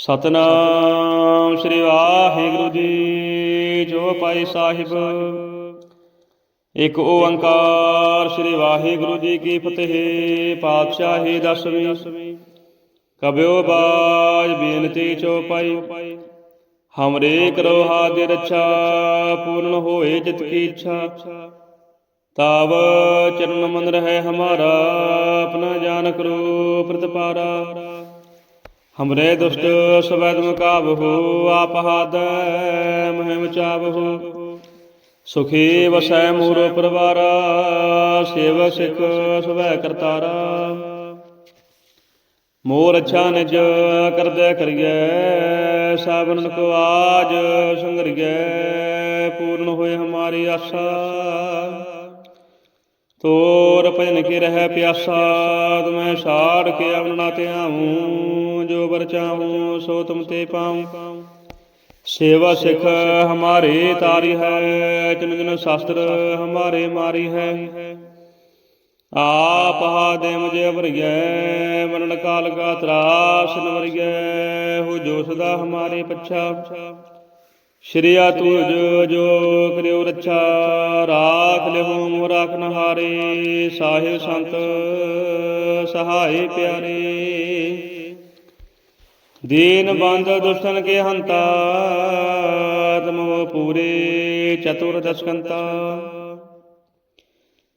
ਸਤਨਾਮ ਸ੍ਰੀ ਵਾਹਿਗੁਰੂ ਜੀ ਜੋ ਪਾਈ ਸਾਹਿਬ। ਇੱਕ ਓੰਕਾਰ ਸ੍ਰੀ ਵਾਹਿਗੁਰੂ ਜੀ ਕੀ ਫਤਿਹ, ਪਾਤਸ਼ਾਹੀ ਦਸਵੀਂ। ਕਬਿਓ ਬਾਜ ਬੇਨਤੀ ਚੋਪਾਈ ਹਮਰੇ ਕਰੋ ਹਾਦਿ ਰੱਛਾ ਪੂਰਨ ਹੋਏ ਜਿਤ ਕੀ ਇੱਛਾ। ਤਾਵ ਚਰਨ ਮੰਦਰ ਹੈ ਹਮਾਰਾ, ਆਪਣਾ ਜਾਨ ਕਰੋ ਪ੍ਰਤਪਾਰਾ। ਹਮਰੇ ਦੁਸ਼ਟ ਸਵੈਦ ਮੁਕਾਬਹੂ, ਆਪ ਹਾਦ ਮਹਿਮ ਚਾਬਹੂ ਸੁਖੀ ਵਸੈ ਮੂਰੋ ਪਰਵਾਰਾ, ਸੇਵ ਸਿਖ ਸਵੈ ਕਰਤਾਰਾ। ਮੋਰ ਅੱਛਾ ਨਿਜ ਕਰਦੈ ਕਰੀਐ ਸਾਬਨ ਕੋ ਆਜ ਸੰਗਰੀਐ, ਪੂਰਨ ਹੋਏ ਹਮਾਰੀ ਆਸਾ। ਤੋਰ ਭਜਨ ਕੇ ਰਹਿ ਪਿਆਸਾ, ਤੁਮੈ ਛਾੜ ਕੇ ਅਵਨਾ ਤੇ ਆਉਂ ਜੋ ਵਰ ਚਾਹੂੰ ਸੋ ਤੁਮ ਤੇ ਪਾਉ। ਸੇਵਾ ਸਿਖ ਹਮਾਰੇ ਤਾਰੀ ਹੈ ਜਿਨ ਜਿਨ ਸ਼ਾਸਤਰ ਹਮਾਰੇ ਮਾਰੀ ਹੈ। ਆਪ ਹਾਦੇ ਮੁਝੇ ਵਰਗੈ ਮਰਨ ਕਾਲ ਕਾ ਤਰਾਸ ਨਵਰਗੈ ਹੋ ਜੋ ਸਦਾ ਹਮਾਰੇ ਪੱਛਾ। ਸ਼੍ਰੀਆ ਤੁਜ ਜੋ ਕਰਿਓ ਰੱਛਾ, ਰਾਖ ਲਿਓ ਮੋ ਰਾਖਨ ਸਾਹਿਬ ਸੰਤ ਸਹਾਈ ਪਿਆਰੇ। ਦੀਨ ਬੰਦ ਦੁਸ਼ਟਨ ਕੇ ਹੰਤਾ, ਤਮੋ ਪੂਰੇ ਚਤੁਰ ਦਸਕੰਤਾ।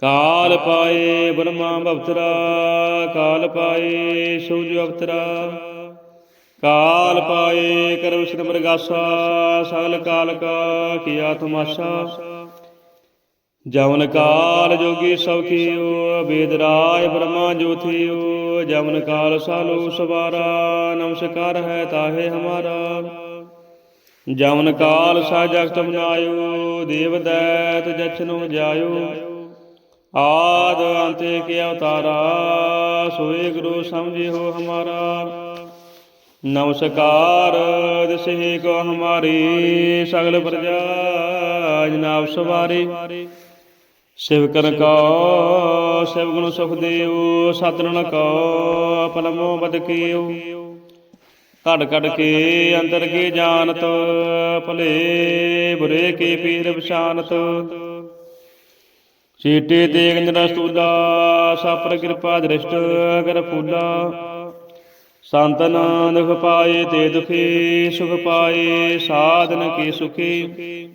ਕਾਲ ਪਾਏ ਬ੍ਰਹਮਾ ਬਵਤਰਾ ਕਾਲ ਪਾਏ ਸੂਜ ਅਵਤਰਾ। ਕਾਲ ਪਾਏ ਕਰ ਵਿਸ਼ਨ ਪ੍ਰਗਾਸਾ ਸਗਲ ਕਾਲ ਕਾ ਕੀਆ ਤਮਾਸ਼ਾ ਜਵਨ ਕਾਲ ਜੋਗੀ ਸਭ ਕੀਓ ਵੇਦ ਰਾਜ ਬ੍ਰਹਮਾ ਜੋਥੀਓ ਜਵਨ ਕਾਲ ਸਾਲੋ ਸਵਾਰਾ, ਨਮਸਕਾਰ ਹੈ ਤਾਹੇ ਹਮਾਰਾ। ਜਵਨ ਕਾਲ ਸਾ ਜਗਤ ਬਨਾਇਓ ਦੇਵ ਦੈਤ ਜਛਨੋ ਜਾਇਓ। ਆਦ ਅੰਤੇ ਕੇ ਅਵਤਾਰਾ, ਸੋਏ ਗੁਰੂ ਸਮਝਿਓ ਹਮਾਰਾ। ਨਮਸਕਾਰ ਦਿਸੇ ਕੋ ਹਮਾਰੀ, ਸਗਲ ਪ੍ਰਜਾ ਜਨਾਬ ਸਵਾਰੀ। ਸਿਵ ਕਰਨ ਕੋ, ਸਿਵ ਗੁਣ ਸੁਖ ਦੇਉ ਸਤਨਨ ਕੋ ਪਲਮੋ ਬਦ ਕੀਉ। ਘੜ ਘੜ ਕੇ ਅੰਦਰ ਕੀ ਜਾਣਤ, ਭਲੇ ਬੁਰੇ ਕੀ ਪੀਰ ਪਛਾਨਤ। ਚੀਟੇ ਤੇਗ ਨਿਰਾ ਸਾਪਰ ਕਿਰਪਾ ਦ੍ਰਿਸ਼ਟ ਕਰ ਫੂਲਾ। ਸੰਤਨ ਦੁਖ ਪਾਏ ਤੇ ਦੁਖੀ, ਸੁਖ ਪਾਏ, ਸਾਧਨ ਕੀ ਸੁਖੀ।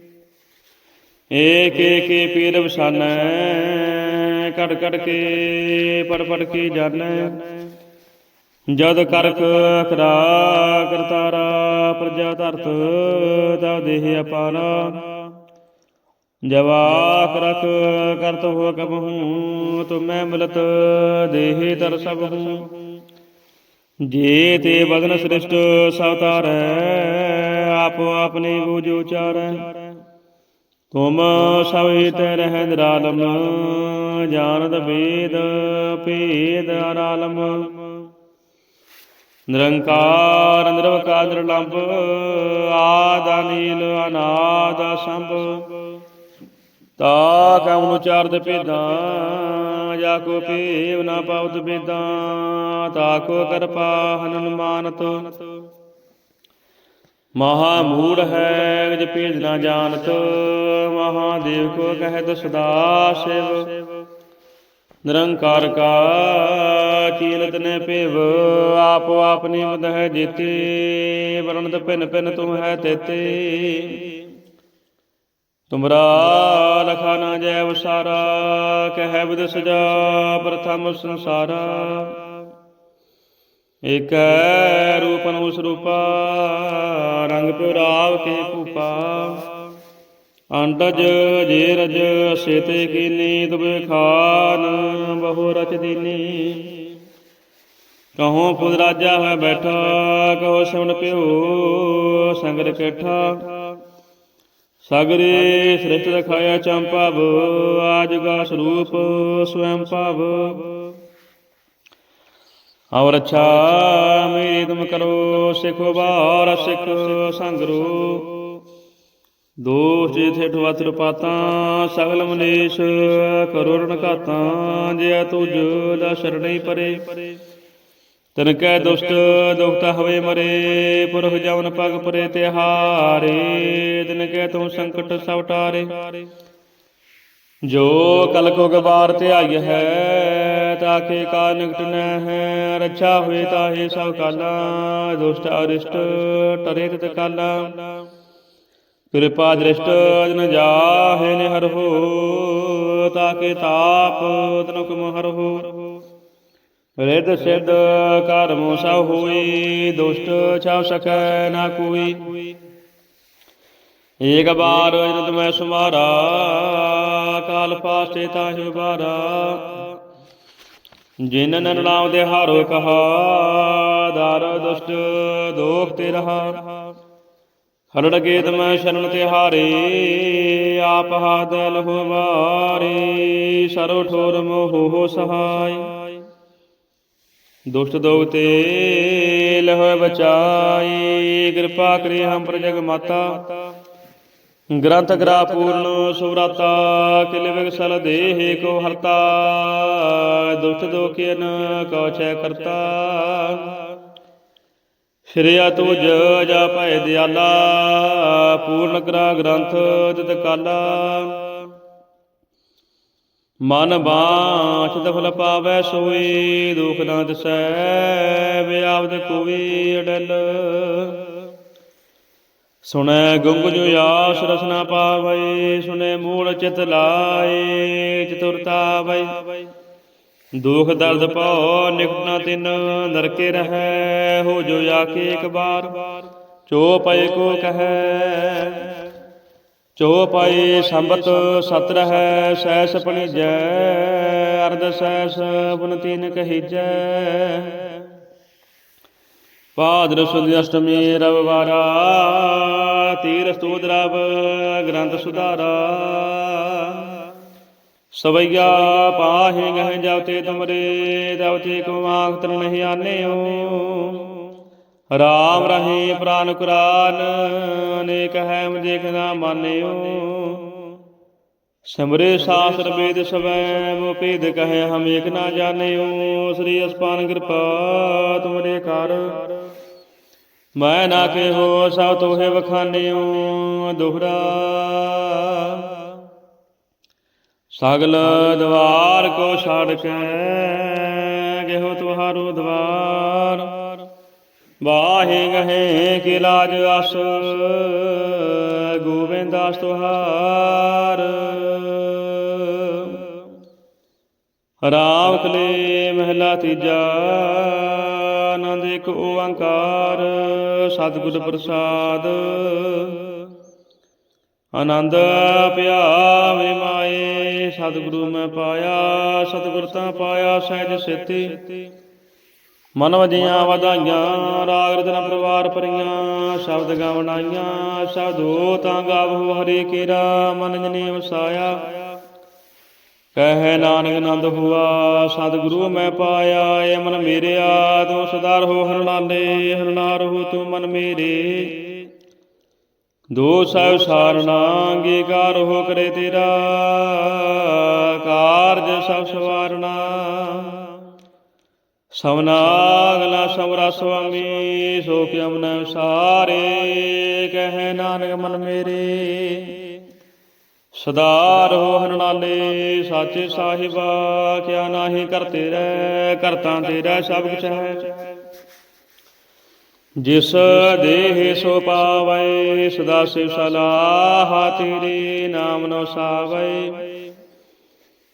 ਏਕ ਏਕ ਪੀਰ ਵਸਾਨੈ ਕੜ ਕੜ ਕੇ ਪੜ ਪੜ ਕੇ ਜਾਣੈ ਜਦ ਕਰਕ ਕਰਾ ਕਰਤਾਰਾ ਪ੍ਰਜਾ ਧਰਤ ਤਾ ਦੇਹ ਅਪਾਰਾ। ਜਵਾਕ ਰਖ ਕਰਤ ਹੋ ਕਬਹੂ ਤੁਮੈ ਮਿਲਤ ਦੇਹ ਤਰ ਸਭ ਹੂੰ। ਜੇ ਤੇ ਬਦਨ ਸ੍ਰਿਸ਼ਟ ਸਵਤਾਰੈ ਆਪੋ ਆਪਣੇ ਬੂਝ ਉਚਾਰੈ। ਤੁਮ ਸਭ ਹਿਤ ਰਹਿ ਨਿਰਾਲਮ ਜਾਣਦ ਵੇਦ ਭੇਦ ਅਰਾਲਮ। ਨਿਰੰਕਾਰ, ਨਿਰਵਕਾਰ, ਨਿਰਲੰਭ, ਆਦ, ਅਨੀਲ, ਅਨਾਦ ਸੰਭ ਤਾ ਕਮ ਨੂੰ ਚਾਰਦ ਭੇਦਾਂ, ਜਾ ਕੋ ਪੇਵ ਨਾ ਪਾਵਤ ਬੇਦਾਂ ਤਾ ਕੋ ਕਰਪਾ ਹਨੁਮਾਨਤ। ਮਹਾ ਮੂੜ ਹੈ ਵਿਜ ਭੇਦ ਨਾ ਜਾਣਤ। ਮਹਾਦੇਵ ਕੋ ਕਹਿਤ ਸਦਾ ਸਿਵ। ਨਿਰੰਕਾਰ ਕਾ ਚੀਨਤ ਨੇ ਭੇਵ, ਆਪੋ ਆਪਣੀ ਮਦ ਹੈ ਜੀਤੇ। ਵਰਣਤ ਭਿਨ ਭਿਨ ਤੂੰ ਹੈ ਤੇਤੇ। ਤੁਮਰਾ ਲਖਾ ਨਾ ਜੈ ਵਸਾਰਾ, ਕਹਿ ਬਦ ਸਜਾ ਪ੍ਰਥਮ ਸੰਸਾਰਾ। ਇਕ ਰੂਪ ਉਸ ਰੂਪਾ ਰੰਗ ਪਿਰਾਵ ਕੇ ਭੂਪਾ। ਅੰਡਜ ਜੇ ਰਜ ਸੇਤੇ ਕੀਨੀ ਤੁਬੇ ਖਾਨ, ਬਹੁ ਰਚ ਦੀਨੀ। ਕਹੋ ਪੁਦ ਰਾਜਾ ਹੈ ਬੈਠਾ, ਕਹੋ ਸੁਣ ਪਿਓ ਸੰਗਰ ਕੇਠਾ। ਸਗਰੇ ਸ੍ਰਿਸ਼ਟ ਰਖਾਇਆ ਚੰਪਾਵ ਆਜ ਗਾ ਸਰੂਪ ਸਵੈੰ ਭਾਵ ਔਰ ਅੱਛਾ ਮੇਰੀ ਤੁਮ ਕਰੋ, ਸਿਖੋ ਬਾਰ ਸਿਖ ਸੰਗਰੋ। ਦੋਸ਼ ਜੇ ਠੇਠ ਵਤਰ ਸਗਲ ਮਨੇਸ਼ ਕਰੋ ਰਣ ਘਾਤਾਂ ਤੁਜ ਦਾ ਸ਼ਰਣਈ ਪਰੇ। ਤਨ ਕੈ ਦੁਸ਼ਟ ਦੁਖਤਾ ਹਵੇ ਮਰੇ, ਪੁਰਖ ਜਵਨ ਪਗ ਪਰੇ ਤਿਹਾਰੇ ਤਨ ਕੈ ਤੂੰ ਸੰਕਟ ਸਭ ਟਾਰੇ। ਜੋ ਕਲ ਕੋ ਗਵਾਰ ਆਈ ਹੈ ਤਾਕੇ ਕਾ ਨਿਕਟ ਨ ਰੱਛਾ ਹੋਏ ਤਾਹੇ ਸਭ ਕਾਲਾ ਦੁਸ਼ਟ ਅਰਿਸ਼ਟ ਟਰੇ ਤਿਤ ਕਾਲਾ ਕਿਰਪਾ ਦ੍ਰਿਸ਼ਟ ਜਨ ਜਾਹੇ ਨੇ ਹਰ ਹੋ ਤਾਕੇ ਤਾਪ ਤਨੁ ਕਮ ਹਰ ਹੋ ਰਿਦ ਸਿਧ ਕਰਮ ਸਭ ਹੋਈ ਦੁਸ਼ਟ ਛਾਵ ਸਕੈ ਨਾ ਕੋਈ ਏਕ ਬਾਰ ਜਨਤ ਮੈਂ ਸੁਮਾਰਾ ਕਾਲ ਪਾਸੇ ਤਾਹਿ ਬਾਰਾ ਜਿਨ ਨਨ ਨਾਮ ਦੇ ਹਾਰੋ ਕਹਾ, ਦਾਰ ਦੁਸ਼ਟ ਦੋਖ ਤੇ ਰਹਾ। ਹਰੜ ਗੇਤ ਮੈਂ ਸ਼ਰਨ ਤੇ ਹਾਰੇ, ਆਪ ਹਾਦ ਲਹੋ ਮਾਰੇ ਸਰੋ ਠੋਰ ਮੋਹ ਸਹਾਈ। ਦੁਸ਼ਟ ਦੋਗ ਤੇ ਲਹੋ ਬਚਾਈ ਕਿਰਪਾ ਕਰੀ ਹਮ ਪ੍ਰਜਗ ਮਾਤਾ ਗ੍ਰੰਥ ਗ੍ਰਾ ਪੂਰਨ ਸੁਰਾਤਾ ਕਿਲ ਵਿਗਸਲ ਦੇਹ ਕੋ ਹਰਤਾ, ਦੁਸ਼ਟ ਦੋਖਿਨ ਕਉ ਚੈ ਕਰਤਾ। ਸ਼੍ਰਿਆ ਤੁਜ ਜਾ ਭੈ ਦਿਆਲਾ, ਪੂਰਨ ਕਰਾ ਗ੍ਰੰਥ ਤਿਤ ਕਾਲਾ। ਮਨ ਬਾਛ ਦਫਲ ਪਾਵੈ ਸੋਈ, ਦੁਖ ਨਾ ਦਿਸੈ ਵਿਆਵਦ ਕੋਈ ਅਡਲ। ਸੁਣੈ ਗੁੰਗ ਜੋ ਆਸ ਰਸਨਾ ਪਾਵੈ, ਸੁਣੈ ਮੂਲ ਚਿਤ ਲਾਏ, ਚਤੁਰਤਾ ਵੈ। ਦੁਖ ਦਰਦ ਭਉ ਨਿਕਟ ਨਾ ਤਿਨ, ਨਰਕੇ ਰਹੈ, ਹੋ ਜੋ ਆਕੇ ਇੱਕ ਬਾਰ। ਚੋ ਪਏ ਕੋ ਕਹੈ, ਚੋ ਪਾਏ ਸੰਬਤ ਸਤ ਰਹੈ, ਸੈਸ ਜੈ ਅਰਧ ਸੈਸ ਬੁਨ ਤੀਨ ਕਹੀਜੈ। ਪਾਦਰ ਸੁਦੀ ਅਸ਼ਟਮੀ ਰਵਵਾਰਾ, ਤੀਰ ਸਤੂਤ ਰਵ, ਗ੍ਰੰਥ ਸੁਧਾਰਾ। ਸਵਈਆ ਪਾਹੇ ਗਹਿ ਜਾਵਤੇ ਤੁਮਰੇ ਦਵਤੇ ਕੋ ਆਖ ਤਰ ਨਹੀਂ ਆਨਿਓ। ਰਾਮ ਰਹੀ ਪ੍ਰਾਨ ਕੁਰਾਨ, ਅਨੇਕ ਹੈ ਦੇਖ ਨਾ ਮਾਨਿਓ। ਸਿਮਰੇ ਸਾਸਰ ਵੇਦ ਸਵੈ ਭੇਦ ਕਹੈ ਹਮ ਏਕ ਨਾ ਜਾਣਿਓ, ਸ੍ਰੀ ਅਸਪਾਨ ਕਿਰਪਾ ਤੁਮਰੇ ਕਰ। ਮੈਂ ਨਾ ਕੇ ਹੋ ਸਭ ਤੋਹੇ ਵਖਾਨਿਓ, ਦੁਹਰਾ। ਸਗਲ ਦਵਾਰ ਕੋ ਛਾੜ ਕੇ ਗਹਿਓ ਤੁਹਾਰੋ ਦਵਾਰ। ਵਾਹੇ ਗਹੇ ਕੀ ਲਾਜ ਅਸ ਗੋਬਿੰਦਾਸ ਤੁਹਾਰ। ਰਾਮ ਕਲੇ ਮਹਿਲਾ ਤੀਜਾ, ਆਨੰਦ ਇੱਕ ਓੰਕਾਰ, ਸਤਿਗੁਰ ਪ੍ਰਸਾਦ। ਆਨੰਦ ਪਿਆਵੇ ਮਾਏ, ਸਤਿਗੁਰੂ ਮੈਂ ਪਾਇਆ, ਸਤਿਗੁਰ ਤਾਂ ਪਾਇਆ, ਸਹਿਜ ਸੇਤੀ ਮਨ ਵਜੀਆਂ ਵਧਾਈਆਂ, ਰਾਗ ਰਤਨ ਪਰਿਵਾਰ ਪਰੀਆਂ ਸ਼ਬਦ ਗਵਣਾਈਆਂ ਸ਼ਬਦੋ ਤਾਂ ਗਾਵੋ ਹਰੇ ਕੇਰਾ, ਮਨ ਜਨੇ ਵਸਾਇਆ ਕਹੈ ਨਾਨਕ ਆਨੰਦ ਹੁਆ, ਸਤਿਗੁਰੂ ਮੈਂ ਪਾਇਆ ਏ ਮਨ ਮੇਰਿਆ, ਤੂੰ ਸਦਾਰ ਹੋ ਹਰਨਾਲੇ ਹਰਨਾਰ ਹੋ ਤੂੰ ਮਨ ਮੇਰੇ। ਦੋ ਸਹਿ ਸਾਰਣਾ ਅੰਗੀਕਾਰ ਹੋ ਕਰੇ ਤੇਰਾ, ਕਾਰਜ ਸਭ ਸਵਾਰਣਾ ਸਵਨਾਗਲਾ ਸਵਰਾ ਸੁਆਮੀ ਸੋ ਕਿਮ ਨ ਸਾਰੇ ਕਹਿ ਨਾਨਕ ਮਨ ਮੇਰੇ। ਸਦਾ ਰਹੋ ਹਰਨਾਲੇ ਸਾਚੇ ਸਾਹਿਬਾ, ਕਿਆ ਨਾਹੀ ਕਰਤੇ ਰਹਿ ਕਰਤਾ ਤੇਰਾ ਸਭ ਕੁਛ ਹੈ। ਜਿਸ ਦੇਹ ਸੋ ਪਾਵੈ, ਸਦਾ ਸਿਵ ਸਲਾਹ ਤੇਰੇ ਨਾਮ ਨੋ ਸਾਵੈ।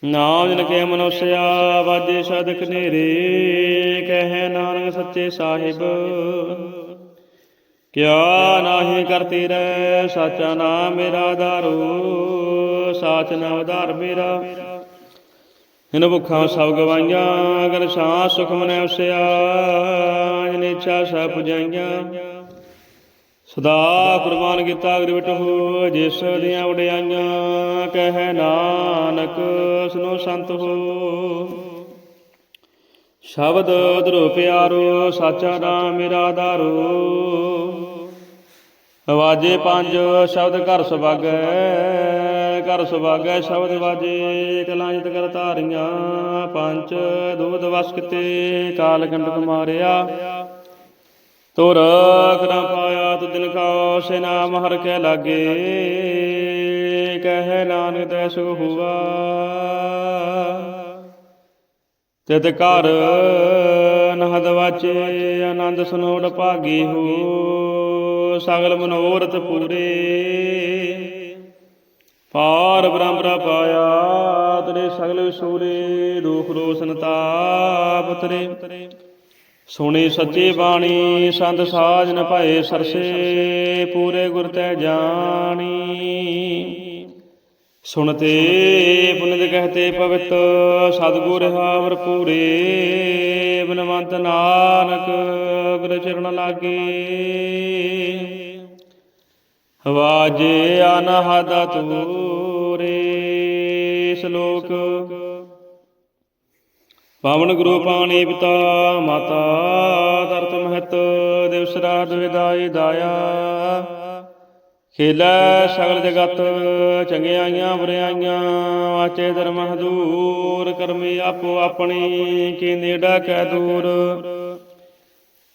ਨਾਮ ਜਨ ਕੇ ਮਨੁਸਿਆ, ਵਾਜੇ ਸਦਕ ਨੇਰੇ, ਕਹੈ ਨਾਨਕ ਸੱਚੇ ਸਾਹਿਬ। ਕਿਆ ਨਾਹੀ ਕਰਤੀ ਰਹਿ ਸਾਚਾ ਨਾਮ ਮੇਰਾ ਆਧਾਰੋ ਸਾਚ ਨਾਮ ਆਧਾਰ ਮੇਰਾ। ਇਨ ਭੁੱਖਾਂ ਸਭ ਗਵਾਈਆਂ, ਅਗਰ ਸਾਂ ਸੁਖ ਮਨੈ ਉਸਿਆ ਜਿਨ ਇੱਛਾ ਸਭ ਪੁਜਾਈਆਂ। ਸਦਾ ਕੁਰਬਾਨ ਕੀਤਾ ਅਗਰ ਹੋ ਜਿਸ ਦੀਆਂ ਉਡਿਆਈਆਂ ਕਹੈ ਨਾਨਕ, ਸੁਨੋ ਸੰਤ ਹੋ। ਸ਼ਬਦ ਧਰੋ ਪਿਆਰੋ, ਸਾਚਾ ਨਾਮ ਮੇਰਾ ਆਧਾਰੋ ਆਵਾਜੇ ਪੰਜ, ਸ਼ਬਦ ਘਰ ਸੁਭਾਗੈ ਘਰ ਸੁਭਾਗੈ, ਸ਼ਬਦ ਵਾਜੇ ਕਲਾਂਜਤ ਕਰ ਧਾਰੀਆਂ। ਪੰਜ ਦੁਬਦ ਵਸ ਕਿਤੇ, ਕਾਲ ਕੰਡਕ ਮਾਰਿਆ। ਤੁਰ ਕਰਾਂ ਪਾਇਆ ਤੁ ਦਿਨ ਕਾ ਸੇ ਨਾਮ ਹਰ ਕੈ ਲਾਗੇ। ਕਹੈ ਨਾਨਕ ਤੈ ਸੁਖ ਹੁਆ। ਤਿਤ ਘਰ ਨਹਦ ਵਾਚੇ, ਆਨੰਦ ਸੁਨੋੜ ਭਾਗੀ ਹੋ। ਸਗਲ ਮਨੋਰਥ ਪੂਰੇ। ਪਾਰ ਬ੍ਰਹਮ ਪਾਇਆ ਤੇਰੇ ਸਗਲ ਸੂਰੇ ਦੁਖ ਰੋਸ਼ਨ ਤਾਪ ਤਰੇ। ਸੁਣੀ ਸੱਚੀ ਬਾਣੀ, ਸੰਤ ਸਾਜਨ ਭਏ ਸਰਸੇ, ਪੂਰੇ ਗੁਰ ਤੈ ਜਾਣੀ। ਸੁਣਤੇ, ਪੁਨਿਤ ਕਹਤੇ ਪਵਿੱਤ ਸਤਿਗੁਰ ਹਾਵਰ ਪੂਰੇ ਬਨਵੰਤ ਨਾਨਕ ਗੁਰ ਚਰਨ ਲਾਗੇ। ਵਾਜੇ ਅਨਹਦ ਤੂਰੇ ਸ਼ਲੋਕ ਪਾਵਨ ਗੁਰੂ ਪਾਣੀ ਪਿਤਾ, ਮਾਤਾ ਧਰਤ ਮਹਤ ਦਿਵਸ ਰਾਤ ਵਿਦਾਈ ਦਾਇਆ। ਖੇਲੇ ਸਗਲ ਜਗਤ, ਚੰਗਿਆਈਆਂ ਬੁਰਿਆਈਆਂ ਵਾਚੇ ਧਰਮ ਹਦੂਰ ਕਰਮੀ ਆਪੋ ਆਪਣੀ ਕੀ ਨੇੜਾ ਕੈ ਦੂਰ।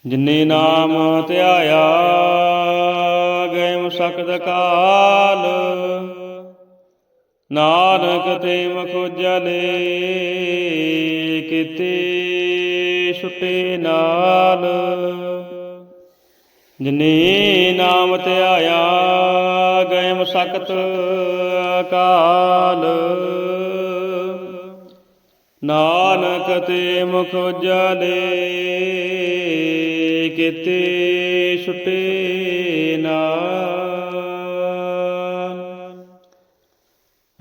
ਜਿਨੇ ਨਾਮ ਧਿਆਇਆ, ਗਏ ਮੁਸਕਦ ਕਾਲ। ਨਾਨਕ ਤੇ ਮਖੋਜਲੇ ਕਿਤੇ ਛੁੱਟੇ ਨਾਲ। ਜਿਨੇ ਨਾਮ ਧਿਆਇਆ ਗਇਮ ਮੁਸਕਤ ਕਾਲ ਨਾਨਕ ਤੇ ਮੁਖ ਉਜਲੇ ਕਿਤੇ ਛੁੱਟੇ ਨਾ